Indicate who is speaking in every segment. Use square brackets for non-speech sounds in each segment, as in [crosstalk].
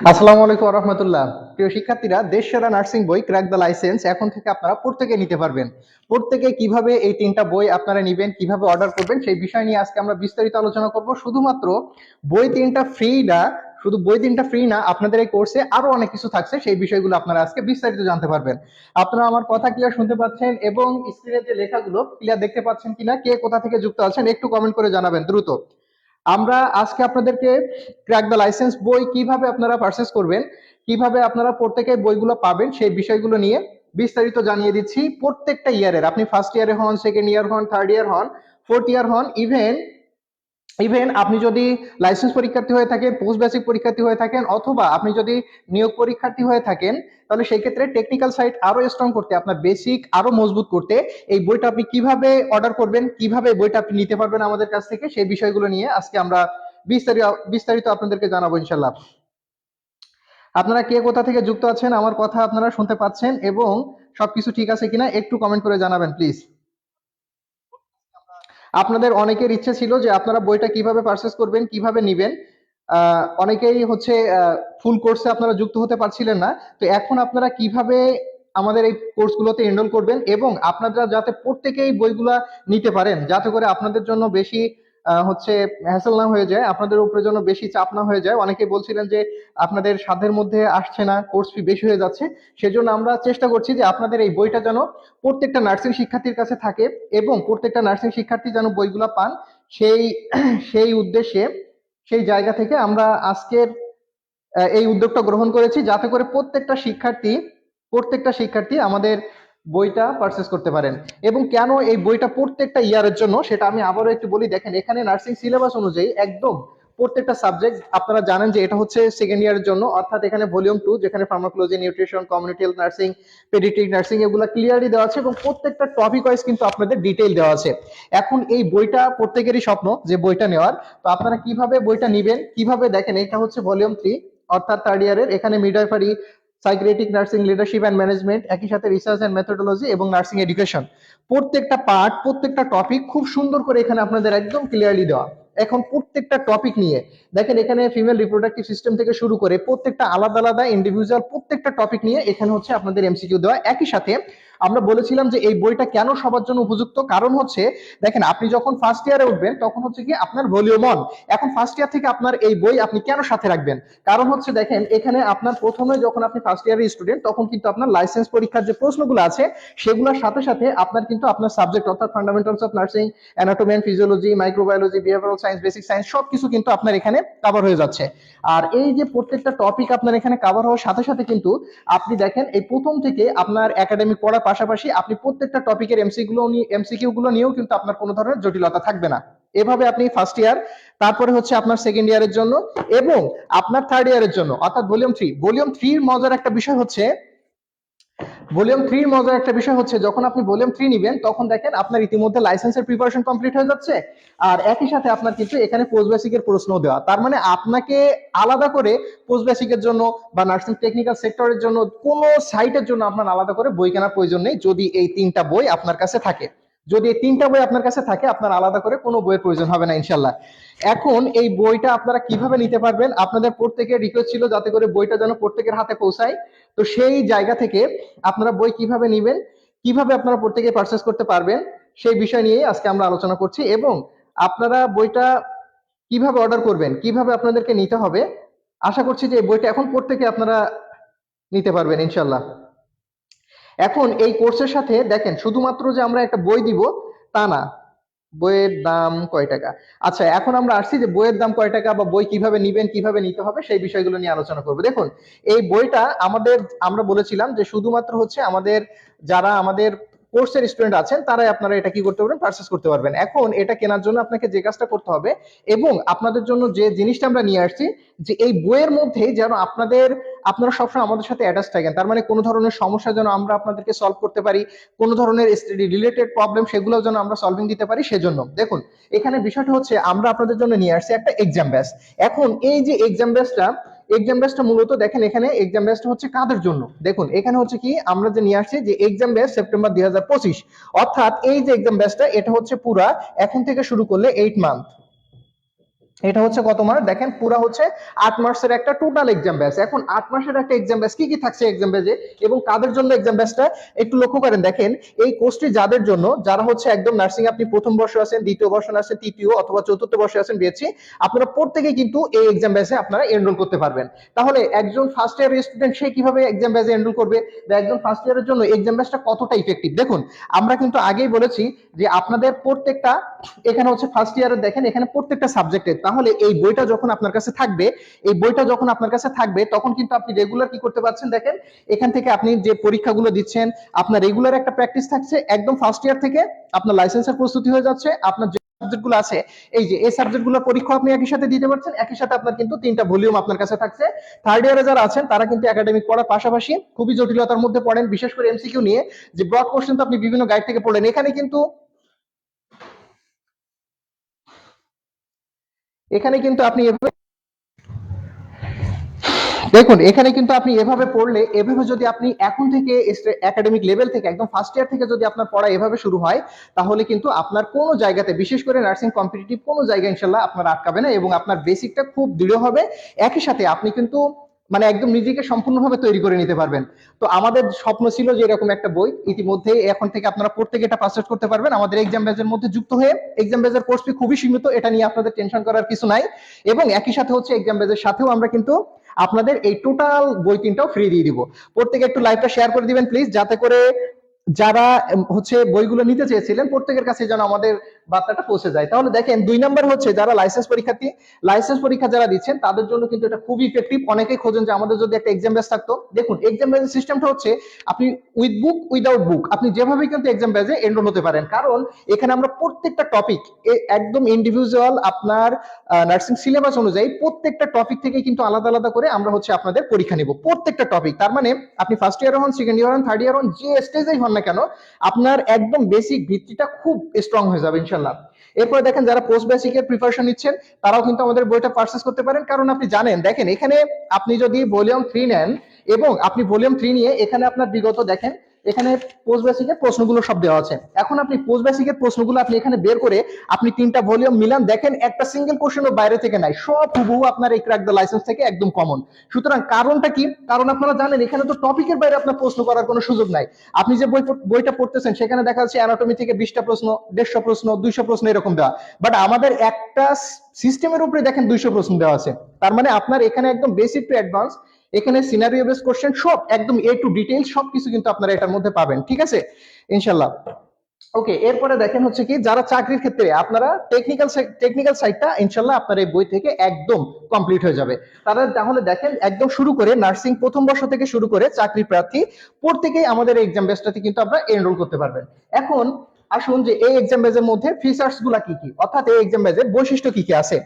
Speaker 1: আসসালামু আলাইকুম রহমতুল্লাহ। প্রিয় শিক্ষার্থীরা নার্সিং বই ক্র্যাক দ্য লাইসেন্স এখন থেকে আপনারা প্রত্যেকে নিতে পারবেন। প্রত্যেকে কীভাবে এই তিনটা বই আপনারা কীভাবে অর্ডার করবেন, সেই বিষয় নিয়ে আজকে আমরা বিস্তারিত আলোচনা করব। শুধুমাত্র বই তিনটা ফ্রি না, শুধু বই তিনটা ফ্রি না, আপনাদের এই কোর্সে আরও অনেক কিছু থাকছে, সেই বিষয়গুলো আপনারা আজকে বিস্তারিত জানতে পারবেন। আপনারা আমার কথা ক্লিয়ার শুনতে পাচ্ছেন এবং স্ক্রিনে যে লেখাগুলো ক্লিয়ার দেখতে পাচ্ছেন কিনা, কে কোথা থেকে যুক্ত আছেন, একটু কমেন্ট করে জানাবেন, দ্রুত। আমরা আজকে আপনাদেরকে ক্র্যাক দ্য লাইসেন্স বই কীভাবে আপনারা পারচেস করবেন, কীভাবে আপনারা প্রত্যেকে বইগুলো পাবেন সেই বিষয়গুলো নিয়ে বিস্তারিত জানিয়ে দিচ্ছি প্রত্যেকটা ইয়ারের আপনি ফার্স্ট ইয়ারে হন সেকেন্ড ইয়ার হন থার্ড ইয়ার হন ফোর্থ ইয়ার হন ইভেন ইভেন আপনি যদি লাইসেন্স পরীক্ষার্থী হয়ে থাকেন পোস্ট বেসিক পরীক্ষার্থী হয়ে থাকেন, অথবা আপনি যদি নিয়োগ পরীক্ষার্থী হয়ে থাকেন তাহলে সেই ক্ষেত্রে টেকনিক্যাল সাইট আরও স্ট্রং করতে, আপনার বেসিক আরও মজবুত করতে, এই বইটা আপনি কীভাবে অর্ডার করবেন, কীভাবে বইটা আপনি নিতে পারবেন আমাদের কাছ থেকে, সেই বিষয়গুলো নিয়ে আজকে আমরা বিস্তারিত বিস্তারিত আপনাদেরকে জানাব ইনশাল্লাহ আপনারা কে কোথা থেকে যুক্ত আছেন, আমার কথা আপনারা শুনতে পাচ্ছেন এবং সবকিছু ঠিক আছে কিনা একটু কমেন্ট করে জানাবেন প্লিজ আপনাদের অনেকের ইচ্ছে ছিল যে আপনারা বইটা কীভাবে পারচেস করবেন, কীভাবে নিবেন অনেকেই হচ্ছে ফুল কোর্সে আপনারা যুক্ত হতে পারছিলেন না। তো এখন আপনারা কীভাবে আমাদের এই কোর্সগুলোতে এনরোল করবেন এবং আপনারা যাতে প্রত্যেকেই বইগুলা নিতে পারেন, যাতে করে আপনাদের জন্য বেশি হচ্ছে হ্যাসেল না হয়ে যায়, আপনাদের উপরে জন্য বেশি চাপ না হয়ে যায়। অনেকে বলছিলেন যে আপনাদের সাধ্যের মধ্যে আসছে না কোর্স ফি বেশি হয়ে যাচ্ছে। সেজন্য আমরা চেষ্টা করছি যে আপনাদের এই বইটা যেন প্রত্যেকটা নার্সিং শিক্ষার্থীর কাছে থাকে এবং প্রত্যেকটা নার্সিং শিক্ষার্থী যেন বইগুলা পান। সেই সেই উদ্দেশ্যে সেই জায়গা থেকে আমরা আজকের এই উদ্যোগটা গ্রহণ করেছি যাতে করে প্রত্যেকটা শিক্ষার্থী প্রত্যেকটা শিক্ষার্থী আমাদের বইটা পারচেস করতে পারেন। এবং কেন এই বইটা প্রত্যেকটা ইয়ারের জন্য সেটা আমি আবারও একটু বলি, দেখেন এখানে নার্সিং সিলেবাস অনুযায়ী একদম প্রত্যেকটা সাবজেক্ট আপনারা জানেন যে এটা হচ্ছে সেকেন্ড ইয়ারের জন্য, অর্থাৎ এখানে ভলিউম টু যেখানে pharmacology nutrition community health nursing pediatric nursing এগুলো ক্লিয়ারলি দেওয়া আছে এবং প্রত্যেকটা টপিক ওয়াইজ কিন্তু আপনাদের ডিটেইল দেওয়া আছে। এখন এই বইটা প্রত্যেকেরই স্বপ্ন যে বইটা নেওয়ার। তো আপনারা কীভাবে বইটা নিবেন, কীভাবে দেখেন, এটা হচ্ছে ভলিউম থ্রি অর্থাৎ থার্ড ইয়ারের এখানে midwifery psychiatric nursing leadership and management একই সাথে রিসার্চ অ্যান্ড মেথোডোলজি এবং নার্সিং এডুকেশন প্রত্যেকটা পার্ট প্রত্যেকটা টপিক খুব সুন্দর করে এখানে আপনাদের একদম ক্লিয়ারলি দেওয়া। এখন প্রত্যেকটা টপিক নিয়ে, দেখেন এখানে ফিমেল রিপ্রোডাক্টিভ সিস্টেম থেকে শুরু করে প্রত্যেকটা আলাদা আলাদা ইন্ডিভিজুয়াল প্রত্যেকটা টপিক নিয়ে এখানে হচ্ছে আপনাদের এমসিকিউ দেওয়া। একই সাথে আমরা বলেছিলাম যে এই বইটা কেন সবার জন্য উপযুক্ত? কারণ হচ্ছে, দেখেন, আপনি যখন ফার্স্ট ইয়ারে উঠবেন, তখন হচ্ছে কি আপনার ভলিউম অন এখন ফার্স্ট ইয়ার থেকে আপনার এই বই আপনি কেন সাথে রাখবেন? কারণ হচ্ছে, দেখেন, এখানে আপনার প্রথমে যখন আপনি ফার্স্ট ইয়ারের স্টুডেন্ট তখন কিন্তু আপনার লাইসেন্স পরীক্ষার যে প্রশ্নগুলো আছে, সেগুলোর সাথে সাথে আপনার কিন্তু আপনার সাবজেক্ট অর্থাৎ fundamentals of nursing anatomy and physiology microbiology behavioural science basic science সবকিছু কিন্তু আপনার এখানে কভার হয়ে যাচ্ছে। আর এই যে প্রত্যেকটা টপিক আপনার এখানে কভার হওয়ার সাথে সাথে কিন্তু আপনি দেখেন, এই প্রথম থেকে আপনার একাডেমিক পড়ার পাশাপাশি আপনি প্রত্যেকটা টপিকের এমসি গুলো এমসিকিউ গুলো নিয়েও কিন্তু আপনার কোনো ধরনের জটিলতা থাকবে না। এভাবে আপনি ফার্স্ট ইয়ার তারপরে হচ্ছে আপনার সেকেন্ড ইয়ারের জন্য এবং আপনার থার্ড ইয়ারের জন্য, অর্থাৎ ভলিউম থ্রি ভলিউম থ্রির মজার একটা বিষয় হচ্ছে ভলিউম থ্রির মজার একটা বিষয় হচ্ছে, যখন আপনি ভলিউম থ্রি নিবেন, তখন দেখেন আপনার ইতিমধ্যে লাইসেন্সের প্রিপারেশন কমপ্লিট হয়ে যাচ্ছে। আর একই সাথে আপনার কিন্তু এখানে পোস্ট বেসিকের প্রশ্ন দেওয়া। তার মানে আপনাকে আলাদা করে পোস্ট বেসিকের জন্য বা নার্সিং টেকনিক্যাল সেক্টরের জন্য কোনো সাইটের জন্য আপনার আলাদা করে বই কেনার প্রয়োজন নেই, যদি এই তিনটা বই আপনার কাছে থাকে। যদি এই তিনটা বই আপনার কাছে থাকে, আপনার আলাদা করে কোনো বইয়ের প্রয়োজন হবে না ইনশাল্লাহ এখন এই বইটা আপনারা কীভাবে নিতে পারবেন? আপনাদের প্রত্যেকের রিকোয়েস্ট ছিল যাতে করে বইটা যেন প্রত্যেকের হাতে পৌঁছায়। তো সেই জায়গা থেকে আপনারা বই কীভাবে নেবেন, কীভাবে আপনারা প্রত্যেকে পারচেস করতে পারবেন, সেই বিষয় নিয়ে আজকে আমরা আলোচনা করছি এবং আপনারা বইটা কীভাবে অর্ডার করবেন, কীভাবে আপনাদেরকে নিতে হবে, আশা করছি যে বইটা এখন প্রত্যেকে আপনারা নিতে পারবেন ইনশাল্লাহ এখন এই কোর্সের সাথে দেখেন, শুধুমাত্র যে আমরা একটা বই দিব তা না বইয়ের দাম কয় টাকা? আচ্ছা এখন আমরা আসছি যে বইয়ের দাম কয় টাকা বা বই কীভাবে নিবেন, কীভাবে নিতে হবে সেই বিষয়গুলো নিয়ে আলোচনা করব। দেখুন, এই বইটা আমাদের, আমরা বলেছিলাম যে শুধুমাত্র হচ্ছে আমাদের, যারা আমাদের কোর্সের স্টুডেন্ট আছেন, তারাই আপনারা এটা কি করতে পারবেন? পারচেস করতে পারবেন। এখন এটা কেনার জন্য আপনাকে যে কাজটা করতে হবে এবং আপনাদের জন্য যে জিনিসটা আমরা নিয়ে আসছি, যে এই বইয়ের মধ্যে যেন আপনাদের, আপনারা সবসময় আমাদের সাথে অ্যাটাচ থাকেন। তার মানে কোনো ধরনের সমস্যা যেন আমরা আপনাদেরকে সলভ করতে পারি, কোনো ধরনের স্টাডি রিলেটেড প্রবলেম সেগুলো যেন আমরা সলভিং দিতে পারি সেজন্য। দেখুন, এখানে বিষয়টা হচ্ছে আমরা আপনাদের জন্য নিয়ে আসছি একটা এক্সাম ব্যাস এখন এই যে এক্সাম ব্যাসটা এক্সাম ব্যাচটা মূলত দেখেন এখানে এক্সাম ব্যাচটা হচ্ছে কাদের জন্য? দেখুন, এখানে হচ্ছে কি, আমরা যে নিয়ে আসছি যে এক্সাম ব্যাচ সেপ্টেম্বর দুই হাজার পঁচিশ। অর্থাৎ এই যে এক্সাম ব্যাচটা এটা হচ্ছে পুরা এখন থেকে শুরু করলে এইট মান্থ এটা হচ্ছে কত মাস দেখেন পুরা হচ্ছে আট মাসের একটা টোটাল এক্সাম ব্যাচ এখন আট মাসের একটা এক্সাম ব্যাচ কি কি থাকছে এক্সাম ব্যাচে এবং কাদের জন্য এক্সাম ব্যাচটা একটু লক্ষ্য করেন, দেখেন এই কোর্সটি যাদের জন্য, যারা হচ্ছে একদম নার্সিং আপনি প্রথম বর্ষে আছেন, দ্বিতীয় বর্ষে আছেন, তৃতীয় অথবা চতুর্থ বর্ষে আছেন বিএসসি আপনারা প্রত্যেকে কিন্তু এই এক্সাম ব্যাচে আপনারা এনরোল করতে পারবেন। তাহলে একজন ফার্স্ট ইয়ার স্টুডেন্ট সে কীভাবে এক্সাম ব্যাচে এনরোল করবে? বা একজন ফার্স্ট ইয়ারের জন্য এক্সাম ব্যাচটা কতটা ইফেক্টিভ দেখুন, আমরা কিন্তু আগেই বলেছি যে আপনাদের প্রত্যেকটা, এখানে হচ্ছে ফার্স্ট ইয়ারে দেখেন, এখানে প্রত্যেকটা সাবজেক্টের তাহলে এই বইটা যখন আপনার কাছে থাকবে, এই বইটা যখন আপনার কাছে থাকবে, তখন কিন্তু আপনি রেগুলার কি করতে পারছেন দেখেন, এখান থেকে আপনি যে পরীক্ষাগুলো দিচ্ছেন, আপনার রেগুলার একটা প্র্যাকটিস থাকছে, একদম ফার্স্ট ইয়ার থেকে আপনার লাইসেন্সের প্রস্তুতি হয়ে যাচ্ছে, আপনার সাবজেক্টগুলো আছে, এই যে এই পরীক্ষা আপনি একই সাথে দিতে পারছেন, একই সাথে আপনার কিন্তু তিনটা ভলিউম আপনার কাছে থাকছে। থার্ড ইয়ারে যারা আছেন, তারা কিন্তু একাডেমিক পড়ার পাশাপাশি খুবই জটিলতার মধ্যে পড়েন, বিশেষ করে এমসিকিউ নিয়ে, যে ব্রড কোশ্চেন তো আপনি বিভিন্ন গাইড থেকে পড়লেন, এখানে কিন্তু এখানে কিন্তু আপনি দেখুন, এখানে কিন্তু আপনি এভাবে পড়লে, এভাবে যদি আপনি এখন থেকে একাডেমিক লেভেল থেকে একদম ফার্স্ট ইয়ার থেকে যদি আপনার পড়া এভাবে শুরু হয়, তাহলে কিন্তু আপনার কোনো জায়গাতে, বিশেষ করে নার্সিং কম্পিটিটিভ কোনো জায়গায় ইনশাল্লাহ আপনার আটকাবে না এবং আপনার বেসিকটা খুব দৃঢ় হবে। একই সাথে আপনি কিন্তু মানে একদম নিজেকে সম্পূর্ণভাবে তৈরি করে নিতে পারবেন। তো আমাদের স্বপ্ন ছিল যে এরকম একটা বই। ইতিমধ্যে এখন থেকে আপনারা প্রত্যেকে এটা পাস করতে পারবেন। আমাদের এক্সাম ব্যাচের মধ্যে যুক্ত হয়ে এক্সাম ব্যাচের কোর্স ফি খুবই সীমিত, এটা নিয়ে আপনাদের টেনশন করার কিছু নাই। এবং একই সাথে হচ্ছে এক্সাম ব্যাচের সাথেও আমরা কিন্তু আপনাদের এই টোটাল বই তিনটাও ফ্রি দিয়ে দিব। প্রত্যেকে একটু লাইভটা শেয়ার করে দিবেন প্লিজ যাতে করে যারা হচ্ছে বইগুলো নিতে চেয়েছিলেন, প্রত্যেকের কাছে যেন আমাদের বার্তাটা পৌঁছে যায়। তাহলে দেখেন, দুই নাম্বার হচ্ছে যারা লাইসেন্স পরীক্ষার্থী লাইসেন্স পরীক্ষা যারা দিচ্ছেন, তাদের জন্য কিন্তু এটা খুবই ইফেক্টিভ অনেকেই খোঁজেন যে আমাদের যদি একটা এক্সাম ব্যাচ থাকতো। দেখুন এক্সাম ব্যাচের সিস্টেমটা হচ্ছে আপনি উইথ বুক উইদাউট বুক আপনি যেভাবে কিন্তু এক্সাম ব্যাচে এনরোল হতে পারেন। কারণ এখানে আমরা প্রত্যেকটা টপিক একদম ইন্ডিভিজুয়াল আপনার নার্সিং সিলেবাস অনুযায়ী প্রত্যেকটা টপিক থেকে কিন্তু আলাদা আলাদা করে আমরা হচ্ছে আপনাদের পরীক্ষা নিব। প্রত্যেকটা টপিক তার মানে আপনি ফার্স্ট ইয়ার হন সেকেন্ড ইয়ার হন থার্ড ইয়ার হন, যে স্টেজেই হন না কেন, আপনার একদম বেসিক ভিত্তিটা খুব স্ট্রং হয়ে যাবে ইনশাল্লাহ এরপরে দেখেন যারা পোস্ট বেসিক এর প্রিপারেশন নিচ্ছেন, তারাও কিন্তু আমাদের বইটা পারচেস করতে পারেন। কারণ আপনি জানেন, দেখেন এখানে আপনি যদি ভলিউম থ্রি নেন এবং আপনি ভলিউম থ্রি নিয়ে এখানে আপনার বিগত দেখেন এখানে পোস্ট বেসিকের প্রশ্নগুলো সব দেওয়া আছে। এখন আপনি পোস্ট বেসিকের প্রশ্নগুলো আপনি এখানে বের করে আপনি তিনটা ভলিউম মিলান, দেখেন একটা সিঙ্গেল কোশ্চেনও বাইরে থেকে নাই, সব হুবহু আপনার এই ক্র্যাক দ্য লাইসেন্স থেকে একদম কমন সুতরাং কারণটা কি? কারণ আপনারা জানেন, এখানে তো টপিকের বাইরে আপনার প্রশ্ন করার কোনো সুযোগ নাই। আপনি যে বই বইটা পড়তেছেন, সেখানে দেখা যাচ্ছে অ্যানাটমি থেকে বিশটা প্রশ্ন, দেড়শো প্রশ্ন, দুইশো প্রশ্ন এরকম দেওয়া। বাট আমাদের একটা সিস্টেমের উপরে দেখেন দুইশো প্রশ্ন দেওয়া আছে। তার মানে আপনার এখানে একদম বেসিক টু অ্যাডভান্স এখানে সিনারিও বেস কোশ্চেন সব একদম এ টু ডিটেইল সবকিছু কিন্তু আপনারা এটার মধ্যে পাবেন, ঠিক আছে? ইনশাল্লাহ ওকে এরপরে দেখেন হচ্ছে কি, যারা চাকরির ক্ষেত্রে, আপনারা টেকনিক্যাল টেকনিক্যাল সাইডটা ইনশাল্লাহ আপনার এই বই থেকে একদম কমপ্লিট হয়ে যাবে। তারা তাহলে দেখেন, একদম শুরু করে নার্সিং প্রথম বর্ষ থেকে শুরু করে চাকরি প্রার্থী প্রত্যেকেই আমাদের এক্সাম বেসটাতে কিন্তু আপনারা এনরোল করতে পারবেন। এখন আসুন যে এই এক্সাম বেজের মধ্যে ফিচার্সগুলা কি কি? অর্থাৎ এই এক্সাম বেজের বৈশিষ্ট্য কি কি আছে?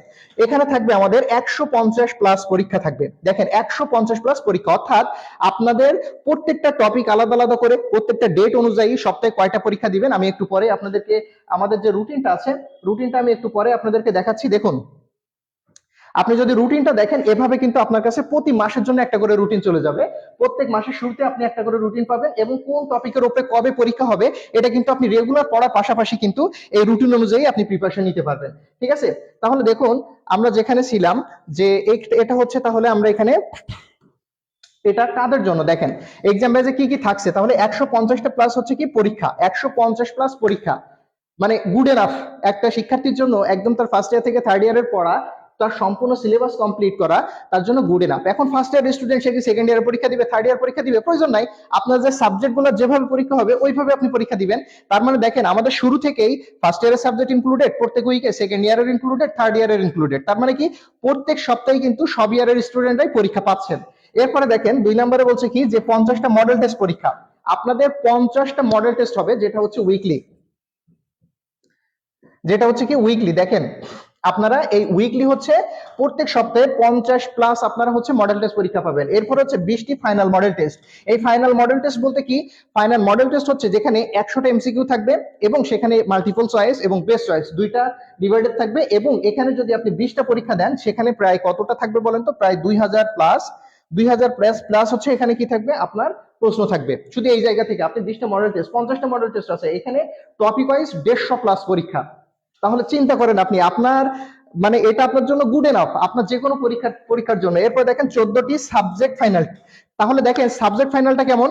Speaker 1: এখানে থাকবে আমাদের একশো পঞ্চাশ প্লাস পরীক্ষা থাকবে। দেখেন, একশো পঞ্চাশ প্লাস পরীক্ষা, অর্থাৎ আপনাদের প্রত্যেকটা টপিক আলাদা আলাদা করে, প্রত্যেকটা ডেট অনুযায়ী সপ্তাহে কয়টা পরীক্ষা দিবেন? আমি একটু পরে আপনাদেরকে, আমাদের যে রুটিনটা আছে রুটিনটা আমি একটু পরে আপনাদেরকে দেখাচ্ছি। দেখুন আপনি যদি রুটিনটা দেখেন, এভাবে কিন্তু আপনার কাছে প্রতি মাসের জন্য একটা করে রুটিন চলে যাবে। প্রত্যেক মাসের শুরুতে আপনি একটা করে রুটিন পাবেন এবং কোন টপিকের উপরে কবে পরীক্ষা হবে, এটা কিন্তু আপনি রেগুলার পড়ার পাশাপাশি কিন্তু এই রুটিন অনুযায়ী আপনি প্রিপারেশন নিতে পারবেন। ঠিক আছে? তাহলে দেখুন, আমরা যেখানে ছিলাম যে এটা হচ্ছে তাহলে আমরা এখানে এটা কাদের জন্য? দেখেন এক্সাম বেজে কি কি থাকছে? তাহলে একশো পঞ্চাশটা প্লাস হচ্ছে কি? পরীক্ষা। একশো পঞ্চাশ প্লাস পরীক্ষা। মানে গুড এনাফ একটা শিক্ষার্থীর জন্য একদম তার ফার্স্ট ইয়ার থেকে থার্ড ইয়ারের পড়া তার সম্পূর্ণ সিলেবাস কমপ্লিট করা তার জন্য গুড এনাফ এখন ফার্স্ট ইয়ার স্টুডেন্ট সে কি সেকেন্ড ইয়ার পরীক্ষা দিবে থার্ড ইয়ার পরীক্ষা দিবে? প্রয়োজন নাই। আপনার যে সাবজেক্টগুলো যেভাবে পরীক্ষা হবে, ওইভাবে আপনি পরীক্ষা দিবেন। তার মানে দেখেন, আমাদের শুরু থেকেই ফার্স্ট ইয়ারের সাবজেক্ট ইনক্লুডেড প্রত্যেক উইকে সেকেন্ড ইয়ারের ইনক্লুডেড থার্ড ইয়ারের ইনক্লুডেড তার মানে কি, প্রত্যেক সপ্তাহে কিন্তু সব ইয়ারের স্টুডেন্টরাই পরীক্ষা পাচ্ছেন। এরপরে দেখেন, দুই নম্বরে বলছে কি, যে পঞ্চাশটা মডেল টেস্ট পরীক্ষা। আপনাদের পঞ্চাশটা মডেল টেস্ট হবে, যেটা হচ্ছে উইকলি যেটা হচ্ছে কি উইকলি দেখেন আপনারা এই উইকলি হচ্ছে প্রত্যেক সপ্তাহে পঞ্চাশ প্লাস আপনারা হচ্ছে মডেল টেস্ট পরীক্ষা পাবেন। এরপর হচ্ছে বিশটি ফাইনাল মডেল টেস্ট এই ফাইনাল মডেল টেস্ট বলতে কি? ফাইনাল মডেল টেস্ট হচ্ছে যেখানে একশোটা এমসিকিউ থাকবে এবং সেখানে মাল্টিপল চয়েস এবং বেস্ট চয়েস দুইটা ডিভাইডেড থাকবে এবং এখানে যদি আপনি বিশটা পরীক্ষা দেন, সেখানে প্রায় কতটা থাকবে বলেন তো? প্রায় দুই হাজার প্লাস দুই হাজার প্লাস প্লাস হচ্ছে এখানে কি থাকবে? আপনার প্রশ্ন থাকবে। শুধু এই জায়গা থেকে আপনি বিশটা মডেল টেস্ট পঞ্চাশটা মডেল টেস্ট আছে। এখানে টপিক ওয়াইজ দেড়শো প্লাস পরীক্ষা। তাহলে চিন্তা করেন আপনি, আপনার মানে এটা আপনার জন্য গুড এনাফ আপনার যে কোনো পরীক্ষার পরীক্ষার জন্য। এরপর দেখেন চোদ্দটি সাবজেক্ট ফাইনাল তাহলে দেখেন সাবজেক্ট ফাইনালটা কেমন?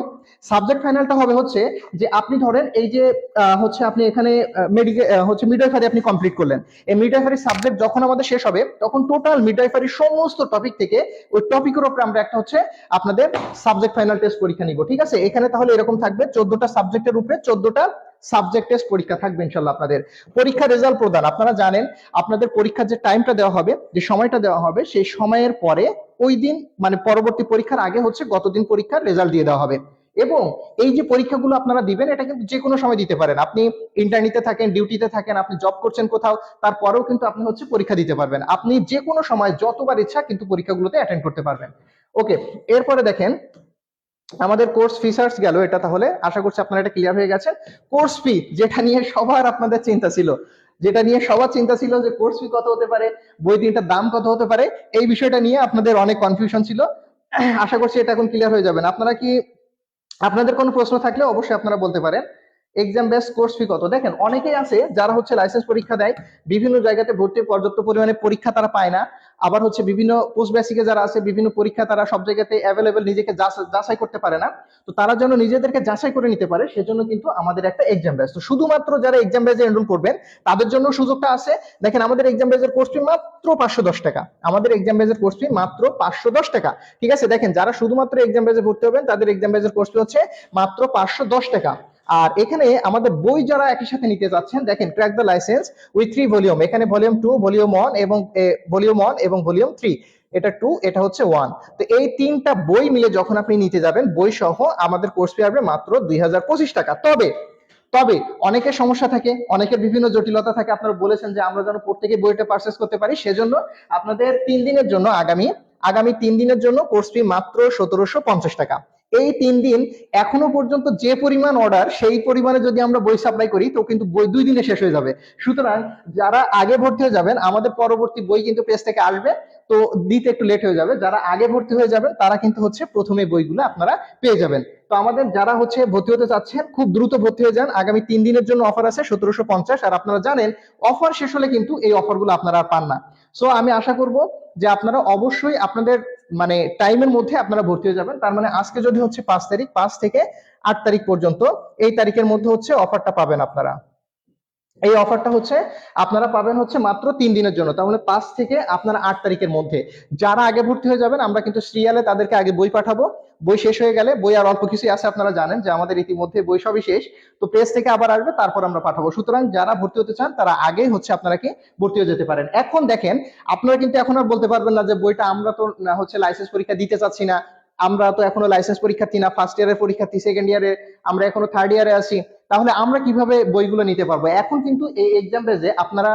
Speaker 1: সাবজেক্ট ফাইনালটা হবে হচ্ছে যে আপনি ধরেন এই যে হচ্ছে আপনি এখানে মেডিকেল হচ্ছে মিডওয়াইফারি আপনি কমপ্লিট করলেন। এই মিডওয়াইফারি সাবজেক্ট যখন আমাদের শেষ হবে, তখন টোটাল মিডওয়াইফারি সমস্ত টপিক থেকে ওই টপিকের উপর আমরা একটা হচ্ছে আপনাদের সাবজেক্ট ফাইনাল টেস্ট পরীক্ষা নিব, ঠিক আছে? এখানে তাহলে এরকম থাকবে, চোদ্দটা সাবজেক্টের উপরে চোদ্দটা সাবজেক্ট টেস্ট পরীক্ষা থাকবে ইনশাল্লাহ আপনাদের। পরীক্ষা রেজাল্ট প্রদান। আপনারা জানেন, আপনাদের পরীক্ষার যে টাইমটা দেওয়া হবে, যে সময়টা দেওয়া হবে, সেই সময়ের পরে ওই দিন মানে পরবর্তী পরীক্ষার আগে হচ্ছে গতদিন পরীক্ষার রেজাল্ট দিয়ে দেওয়া হবে। এবং এই যে পরীক্ষাগুলো আপনারা দিবেন, এটা কিন্তু যে কোনো সময় দিতে পারেন। আপনি ইন্টারনিতে থাকেন ডিউটিতে থাকেন, আপনি জব করছেন কোথাও, তারপরেও কিন্তু আপনি হচ্ছে পরীক্ষা দিতে পারবেন। আপনি যে কোনো সময়, যতবার ইচ্ছা কিন্তু পরীক্ষাগুলোতে অ্যাটেন্ড করতে পারবেন। ওকে এরপরে দেখেন আমাদের কোর্স ফিচার্স গেল এটা তাহলে। আশা করছি আপনারা এটা ক্লিয়ার হয়ে গেছে। কোর্স ফি যেটা নিয়ে সবার আপনাদের চিন্তা ছিল, যেটা নিয়ে সবার চিন্তা ছিল যে কোর্স ফি কত হতে পারে বই তিনটার দাম কত হতে পারে, এই বিষয়টা নিয়ে আপনাদের অনেক কনফিউশন ছিল। আশা করছি এটা এখন ক্লিয়ার হয়ে যাবেন আপনারা কি, আপনাদের কোনো প্রশ্ন থাকলে অবশ্যই আপনারা বলতে পারেন। এক্সাম বেস কোর্স ফি কত? দেখেন, অনেকেই আছে যারা হচ্ছে লাইসেন্স পরীক্ষা দেয়, বিভিন্ন জায়গাতে ভর্তি পর্যাপ্ত পরিমাণে পরীক্ষা তারা পায় না। আবার হচ্ছে বিভিন্ন পোস্ট বেসিকে যারা আছে, বিভিন্ন পরীক্ষা তারা সব জায়গাতে অ্যাভেলেবেল নিজেকে যাচাই করতে পারে না। তো তারা যেন নিজেদেরকে যাচাই করে নিতে পারে, সেজন্য কিন্তু আমাদের একটা এক্সাম ব্যাচ তো শুধুমাত্র যারা এক্সাম ব্যাচে এনরোল করবেন, তাদের জন্য সুযোগটা আছে। দেখেন, আমাদের এক্সাম ব্যাচের কোর্স ফি মাত্র পাঁচশো দশ টাকা। আমাদের এক্সাম ব্যাচের কোর্স ফি মাত্র পাঁচশো দশ টাকা। ঠিক আছে? দেখেন, যারা শুধুমাত্র এক্সাম ব্যাচে ভর্তি হবেন, তাদের এক্সাম ব্যাচের কোর্স ফি হচ্ছে মাত্র পাঁচশো দশ টাকা। আর এখানে আমাদের বই যারা একই সাথে নিতে যাচ্ছেন, দেখেন crack the license with three volume এখানে ভলিউম টু ভলিউম ওয়ান এবং ভলিউম ওয়ান এবং ভলিউম থ্রি এটা টু এটা হচ্ছে ওয়ান তো এই তিনটা বই মিলে যখন আপনি নিতে যাবেন, বই সহ আমাদের কোর্স ফি আসবে মাত্র দুই হাজার পঁচিশ টাকা। তবে তবে অনেকের সমস্যা থাকে, অনেকের বিভিন্ন জটিলতা থাকে। আপনারা বলেছেন যে আমরা যেন প্রত্যেকে বইটা পারচেস করতে পারি, সেজন্য আপনাদের তিন দিনের জন্য আগামী আগামী তিন দিনের জন্য কোর্স ফি মাত্র সতেরোশো পঞ্চাশ টাকা। এই তিন দিন এখনও পর্যন্ত যে পরিমাণ অর্ডার সেই পরিমাণে যদি আমরা বই সাপ্লাই করি, তো কিন্তু বই দুই দিনে শেষ হয়ে যাবে। সুতরাং যারা আগে ভর্তি হয়ে যাবেন, আমাদের পরবর্তী বই কিন্তু পেজ থেকে আসবে, তো দিতে একটু লেট হয়ে যাবে। যারা আগে ভর্তি হয়ে যাবেন তারা কিন্তু হচ্ছে প্রথমে বইগুলো আপনারা পেয়ে যাবেন। তো আমাদের যারা হচ্ছে ভর্তি হতে চাচ্ছেন, খুব দ্রুত ভর্তি হয়ে যান। আগামী তিন দিনের জন্য অফার আছে সতেরোশো পঞ্চাশ। আর আপনারা জানেন অফার শেষ হলে কিন্তু এই অফারগুলো আপনারা আর পান না। সো আমি আশা করব যে আপনারা অবশ্যই আপনাদের মানে টাইমের মধ্যে আপনারা ভর্তি হয়ে যাবেন। তার মানে আজকে যদি হচ্ছে পাঁচ তারিখ, পাঁচ থেকে আট তারিখ পর্যন্ত এই তারিখের মধ্যে হচ্ছে অফারটা পাবেন আপনারা। এই অফারটা হচ্ছে, আপনারা পাবেন হচ্ছে মাত্র তিন দিনের জন্য তাহলে পাঁচ থেকে আপনারা আট তারিখের মধ্যে। যারা আগে ভর্তি হয়ে যাবেন, আমরা কিন্তু সিরিয়ালে তাদেরকে আগে বই পাঠাবো। বই শেষ হয়ে গেলে, বই আর অল্প কিছুই আছে, আপনারা জানেন যে আমাদের ইতিমধ্যে বই সবই শেষ। তো পেজ থেকে আবার আসবে, তারপর আমরা পাঠাবো। সুতরাং যারা ভর্তি হতে চান, তারা আগেই হচ্ছে আপনারা কি ভর্তি হয়ে যেতে পারেন। এখন দেখেন, আপনারা কিন্তু এখন আর বলতে পারবেন না যে বইটা আমরা তো হচ্ছে লাইসেন্স পরীক্ষা দিতে চাচ্ছি না। আমরা তো এখনও লাইসেন্স পরীক্ষার্থী না ফার্স্ট ইয়ারের পরীক্ষার্থী সেকেন্ড ইয়ারে আমরা এখনও থার্ড ইয়ারে আছি। তাহলে আমরা কীভাবে বইগুলো নিতে পারব? এখন কিন্তু এই এক্সাম বেজে আপনারা,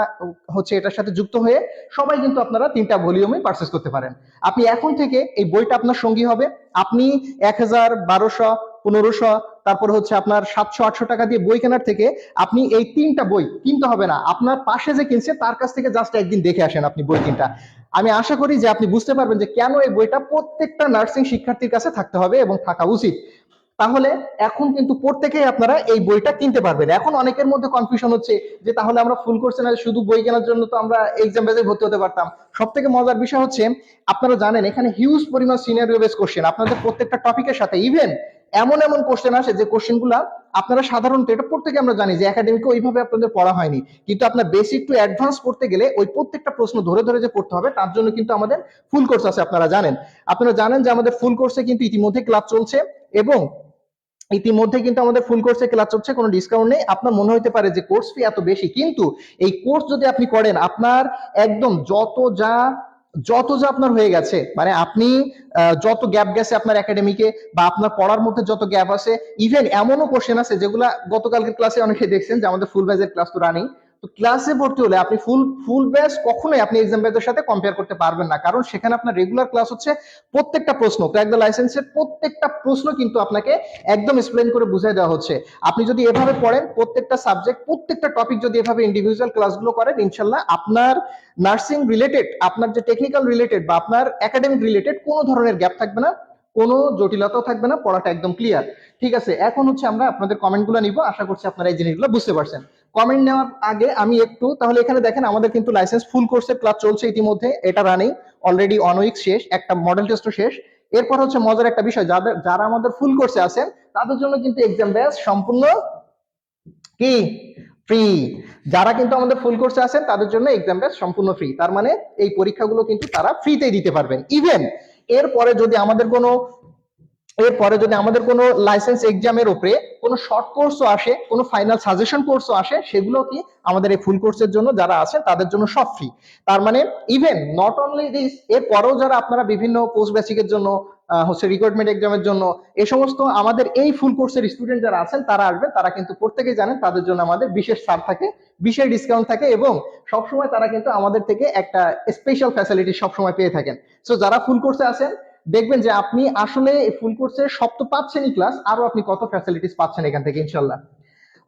Speaker 1: হচ্ছে এটার সাথে যুক্ত হয়ে সবাই কিন্তু আপনারা তিনটা ভলিউমে পারচেস করতে পারেন। আপনি এখন থেকে এই বইটা আপনার সঙ্গী হবে। আপনি এক হাজার বারোশো, পনেরোশো, তারপর হচ্ছে আপনার সাতশো, আটশো টাকা দিয়ে বই কেনার থেকে আপনি এই তিনটা বই কিনতে হবে না। আপনার পাশে যে কিনছে, তার কাছ থেকে জাস্ট একদিন দেখে আসেন আপনি বই তিনটা আমি আশা করি যে আপনি বুঝতে পারবেন যে কেন এই বইটা প্রত্যেকটা নার্সিং শিক্ষার্থীর কাছে থাকতে হবে এবং থাকা উচিত। তাহলে এখন কিন্তু প্রত্যেকেই আপনারা এই বইটা কিনতে পারবেন। এখন অনেকের মধ্যে কনফিউশন হচ্ছে যে তাহলে আমরা ফুল কোর্সে না শুধু বই কেনার জন্য তো আমরা এক্সাম বেজে ভর্তি হতে পারতাম। সব থেকে মজার বিষয় হচ্ছে, আপনারা জানেন এখানে হিউজ পরিমাণ সিনারিও বেস কোশ্চেন আপনাদের প্রত্যেকটা টপিকের সাথে ইভেন এমন এমন কোশ্চেন আসে যে কোশ্চেনগুলা আপনারা সাধারণত, এটা প্রত্যেকে আমরা জানি যে একাডেমিকে ওইভাবে আপনাদের পড়া হয়নি। কিন্তু আপনার বেসিক টু অ্যাডভান্স পড়তে গেলে ওই প্রত্যেকটা প্রশ্ন ধরে ধরে যে পড়তে হবে, তার জন্য কিন্তু আমাদের ফুল কোর্স আছে, আপনারা জানেন। আপনারা জানেন যে আমাদের ফুল কোর্সে কিন্তু ইতিমধ্যে ক্লাস চলছে এবং ইতিমধ্যে কিন্তু আমাদের ফুল কোর্সে ক্লাস চলছে, কোনো ডিসকাউন্ট নেই। আপনার মনে হতে পারে যে কোর্স ফি এত বেশি, কিন্তু এই কোর্স যদি আপনি করেন, আপনার একদম যত যা যত যা আপনার হয়ে গেছে মানে আপনি যত গ্যাপ গেছে আপনার একাডেমিকে বা আপনার পড়ার মধ্যে যত গ্যাপ আছে ইভেন এমনও কোশ্চেন আছে যেগুলা গতকালকের ক্লাসে অনেকে দেখছেন যে আমাদের ফুল ব্যাজের ক্লাস তো রানিং তো ক্লাসে ভর্তি হলে আপনি ফুল ফুল ব্যাচ কখনোই আপনি এক্সাম ব্যাচের সাথে কম্পেয়ার করতে পারবেন না। কারণ সেখানে আপনার রেগুলার ক্লাস হচ্ছে প্রত্যেকটা প্রশ্ন। ক্র্যাক দ্য লাইসেন্সের প্রত্যেকটা প্রশ্ন কিন্তু আপনাকে একদম এক্সপ্লেন করে বুঝাই দেওয়া হচ্ছে। আপনি যদি এভাবে পড়েন, প্রত্যেকটা সাবজেক্ট প্রত্যেকটা টপিক যদি এভাবে ইন্ডিভিজুয়াল ক্লাসগুলো করেন, ইনশাল্লাহ আপনার নার্সিং রিলেটেড আপনার যে টেকনিক্যাল রিলেটেড বা আপনার একাডেমিক রিলেটেড কোনো ধরনের গ্যাপ থাকবে না, কোনো জটিলতাও থাকবে না, পড়াটা একদম ক্লিয়ার ঠিক আছে? এখন হচ্ছে আমরা আপনাদের কমেন্টগুলো নিব। আশা করছি আপনারা এই জিনিসগুলো বুঝতে পারছেন। কমেন্ট নেওয়ার আগে আমি একটু, তাহলে এখানে দেখেন আমাদের কিন্তু লাইসেন্স ফুল কোর্সের ক্লাস চলছে ইতিমধ্যে, এটা রানিং অলরেডি অন উইক শেষ, একটা মডেল টেস্টও শেষ। এরপর হচ্ছে মজার একটা বিষয়, যাদের, যারা আমাদের ফুল কোর্সে আছেন, তাদের জন্য কিন্তু এক্সাম ব্যাচ সম্পূর্ণ কি? ফ্রি যারা কিন্তু আমাদের ফুল কোর্সে আছেন, তাদের জন্য এক্সাম ব্যাচ সম্পূর্ণ ফ্রি তার মানে এই পরীক্ষাগুলো কিন্তু তারা ফ্রিতেই দিতে পারবেন। ইভেন এরপরে যদি আমাদের কোনো এরপরে যদি আমাদের কোনো লাইসেন্স এক্সামের উপরে কোনো শর্ট কোর্সও আসে, কোনো ফাইনাল সাজেশন কোর্সও আসে, সেগুলো কি আমাদের এই ফুল কোর্সের জন্য যারা আছেন তাদের জন্য সব ফ্রি তার মানে ইভেন নট অনলি দিস এরপরেও যারা আপনারা বিভিন্ন পোস্ট বেসিকের জন্য হচ্ছে রিক্রুটমেন্ট এক্সামের জন্য এই সমস্ত আমাদের এই ফুল কোর্সের স্টুডেন্ট যারা আছেন তারা আসবে, তারা কিন্তু প্রত্যেকেই জানেন তাদের জন্য আমাদের বিশেষ ছাড় থাকে, বিশেষ ডিসকাউন্ট থাকে এবং সবসময় তারা কিন্তু আমাদের থেকে একটা স্পেশাল ফ্যাসিলিটি সবসময় পেয়ে থাকেন। সো যারা ফুল কোর্সে আছেন দেখবেন যে আপনি আসলে ফুল কোর্সে সব তো পাচ্ছেনই ক্লাস আরও আপনি কত ফ্যাসিলিটিস পাচ্ছেন এখান থেকে ইনশাল্লাহ